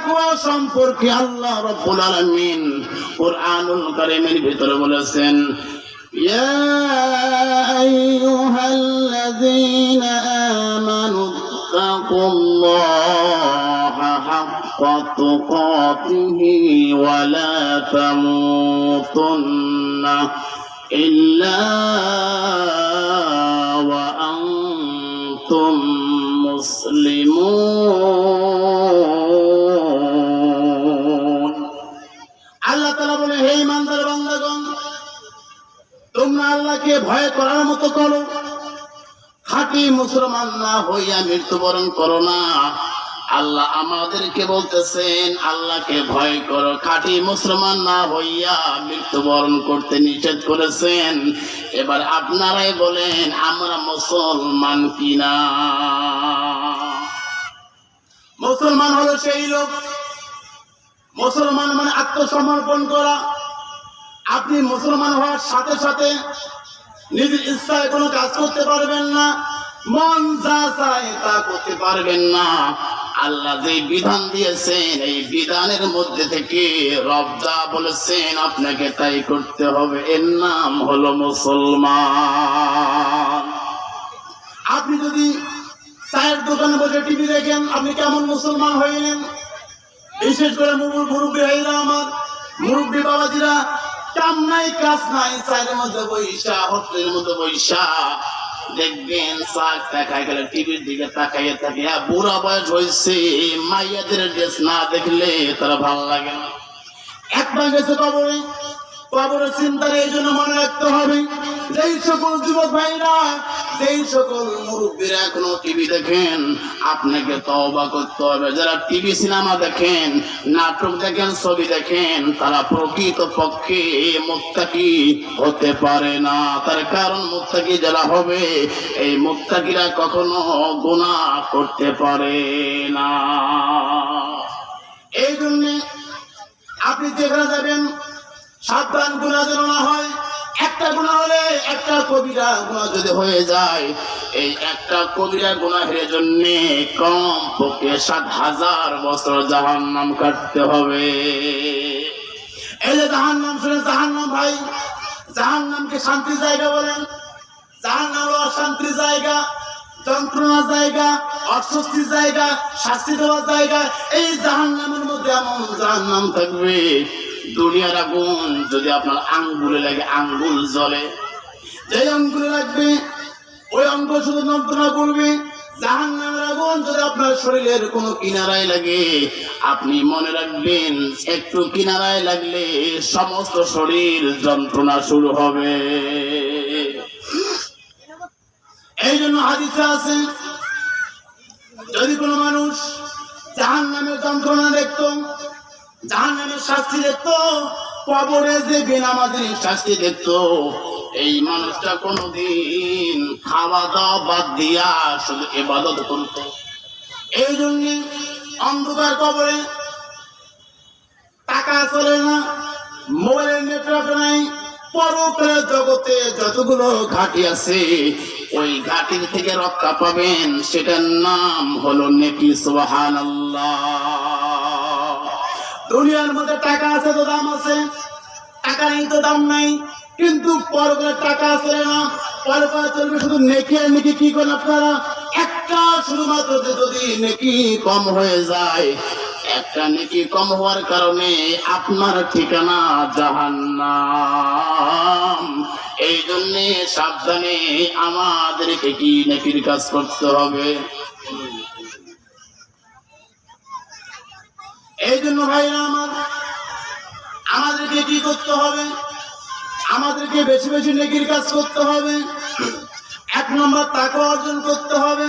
তাকওয়া সম্পর্কে আল্লাহ রাব্বুল আলামিন কোরআনুল কারীমের ভিতরে বলেছেন ইয়া আইয়ুহাল্লাযীনা আমানু তাকুল্লাহা হাক্কা তুকাতিহি ওয়া লা তামুতুন্না ইল্লা ওয়া আনতুম মুসলিমুন আল্লাহ তাআলা বলে, হে ইমানদার বান্দাগণ, তোমরা আল্লাহকে ভয় করার মতো করো। খাঁটি মুসলমান না হইয়া মৃত্যুবরণ করো না। আল্লাহ আমাদেরকে বলতেছেন, আল্লাহকে ভয় করো। খাঁটি মুসলমান না হইয়া মৃত্যুবরণ করতে নিষেধ করেছেন। এবার আপনারাই বলেন, আমরা মুসলমান কিনা? মুসলমান হলো সেই লোক মুসলমান মানে আত্মসমর্পণ করা। আপনি মুসলমান হওয়ার সাথে সাথে নিজের ইচ্ছায় কোনো কাজ করতে পারবেন না, মন যা চায় তা করতে পারবেন না। আল্লাহ যে বিধান দিয়েছেন, এই বিধানের মধ্যে থেকে রব যা বলেছেন আপনাকে তাই করতে হবে। এর নাম হলো মুসলমান। আপনি যদি চায়ের দোকানে বসে টিভি দেখেন, আপনি কেমন মুসলমান হইলেন বিশেষ করে মুরুব মুরব্বী ভাইরা আমার মুরব্বী বাবাজিরা কাম নাই, কাজ নাই, চায়ের মধ্যে বৈশা, হোটেলের মধ্যে বৈশা। দেখবেন শাক দেখায় গেলে, টিভির দিকে তাকাইয়ে আর বুড়া বয়স হয়েছে মাইয়াদের ড্রেস না দেখলে তারা ভালো লাগে না। একবার গেছে কবরে, কবরের চিন্তার এই জন্য মনে রাখতে হবে যেই সকল যুবক ভাইরা যেই সকল মুরব্বীরা এখনও টিভি দেখেন। আপনাকে তওবা করতে হবে। যারা টিভি, সিনেমা দেখেন, নাটক দেখেন, ছবি দেখেন, তারা প্রকৃত পক্ষে মুত্তাকি হতে পারে না। তার কারণ মুত্তাকি যারা হবে, এই মুত্তাকিরা কখনো গুনাহ করতে পারে না। এই জন্যে আপনি যেখানে যাবেন, সাবধান গুণা যেন না হয়। একটা গুণা হলে একটা কবিরা গুণা যদি হয়ে যায়, এই একটা কবিরা গুণাহের জন্য কম পক্ষে সাত হাজার বছর জাহান নাম কাটতে হবে। এই যে জাহান নাম শুনে জাহান নাম ভাই জাহান নামকে শান্তির জায়গা বলেন। জাহান নাম অশান্তির জায়গা, যন্ত্রণার জায়গা, অস্বস্তির জায়গা, শাস্তি দেওয়ার জায়গা। এই জাহান নামের মধ্যে এমন জাহান নাম থাকবে দুনিয়ার আগুন, যদি আপনার আঙ্গুলে লাগে আঙ্গুল জ্বলে। যে আঙ্গুলে লাগবে, ওই অঙ্গ শুধু যন্ত্রণা করবে। জাহান নামের আগুন যদি আপনার শরীরের কোনো কিনারায় লাগে, আপনি মনে রাখবেন একটু কিনারায় লাগলে সমস্ত শরীর যন্ত্রণা শুরু হবে। এই জন্য হাদিসে আছে, যদি কোনো মানুষ জাহান নামের যন্ত্রণা দেখতো জাহান শাস্তি দেখতো, কবরে যে বেনামাজির শাস্তি দেখতো। এই মানুষটা কোনোদিন খাওয়া দাওয়া বাদ দিয়া শুধু এবাদত করত। এই জন্য অন্ধকার কবরে টাকা চলে না মোবাইলের নেটওয়ার্ক নাই, পরকালের জগতে যতগুলো ঘাটি আছে, ওই ঘাটির থেকে রক্ষা পাবেন, সেটার নাম হলো নেকি সুবাহান দুনিয়ার মধ্যে টাকা আছে তো দাম আছে। টাকা নেই তো দাম নাই। কিন্তু পরকালের টাকা চলে না, পরকালে চলবে শুধু নেকি আর নেকি কি করেন আপনারা? একটা শুধুমাত্র যদি নেকি কম হয়ে যায়, একটা নেকি কম হওয়ার কারণে আপনার ঠিকানা জাহান্নাম। এই জন্যে সাবধানে আমাদেরকে কি নেকির কাজ করতে হবে? জন্য ভাইরা আমার, আমাদেরকে কি করতে হবে? আমাদেরকে বেশি বেশি নেকির কাজ করতে হবে। এক নম্বর তাকে অর্জন করতে হবে।